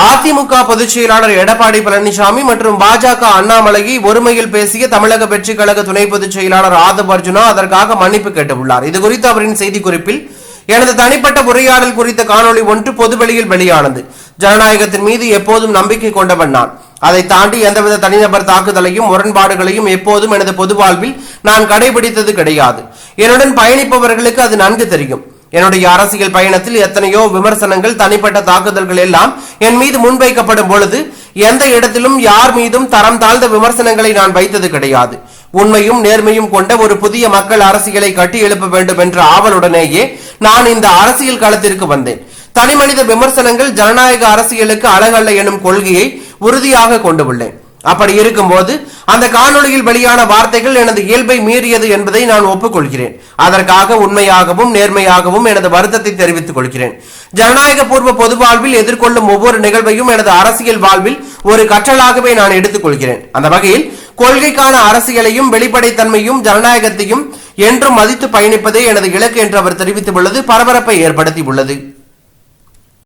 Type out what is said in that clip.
அதிமுக பொதுச் செயலாளர் எடப்பாடி பழனிசாமி மற்றும் பாஜக அண்ணாமலையை ஒருமையில் பேசிய தமிழக வெற்றி கழக துணை பொதுச் செயலாளர் ஆதவ் அர்ஜுனா அதற்காக மன்னிப்பு கேட்டுள்ளார். இது குறித்து அவரின் செய்திக்குறிப்பில் எனது தனிப்பட்ட உரையாடல் குறித்த காணொளி ஒன்று பொதுவெளியில் வெளியானது. ஜனநாயகத்தின் மீது எப்போதும் நம்பிக்கை கொண்டவன் நான். அதை தாண்டி எந்தவித தனிநபர் தாக்குதலையும் முரண்பாடுகளையும் எப்போதும் எனது பொது வாழ்வில் நான் கடைபிடித்தது கிடையாது. என்னுடன் பயணிப்பவர்களுக்கு அது நன்கு தெரியும். என்னுடைய அரசியல் பயணத்தில் எத்தனையோ விமர்சனங்கள் தனிப்பட்ட தாக்குதல்கள் எல்லாம் என் மீது முன்வைக்கப்படும் பொழுது எந்த இடத்திலும் யார் மீதும் தரம் தாழ்ந்த விமர்சனங்களை நான் வைத்தது கிடையாது. உண்மையும் நேர்மையும் கொண்ட ஒரு புதிய மக்கள் அரசியலை கட்டி எழுப்ப வேண்டும் என்ற ஆவலுடனேயே நான் இந்த அரசியல் களத்திற்கு வந்தேன். தனிமனித விமர்சனங்கள் ஜனநாயக அரசியலுக்கு அழகல்ல எனும் கொள்கையை உறுதியாக கொண்டு உள்ளேன். அப்படி இருக்கும்போது அந்த காணொளியில் வெளியான வார்த்தைகள் எனது இயல்பை மீறியது என்பதை நான் ஒப்புக்கொள்கிறேன். அதற்காக உண்மையாகவும் நேர்மையாகவும் எனது வருத்தத்தை தெரிவித்துக் கொள்கிறேன். ஜனநாயக பூர்வ பொது வாழ்வில் எதிர்கொள்ளும் ஒவ்வொரு நிகழ்வையும் எனது அரசியல் வாழ்வில் ஒரு கற்றலாகவே நான் எடுத்துக்கொள்கிறேன் அந்த வகையில் கொள்கைக்கான அரசியலையும் வெளிப்படைத்தன்மையும் ஜனநாயகத்தையும் என்றும் மதித்து பயணிப்பதே எனது இலக்கு என்று அவர் தெரிவித்துள்ளது பரபரப்பை ஏற்படுத்தியுள்ளது.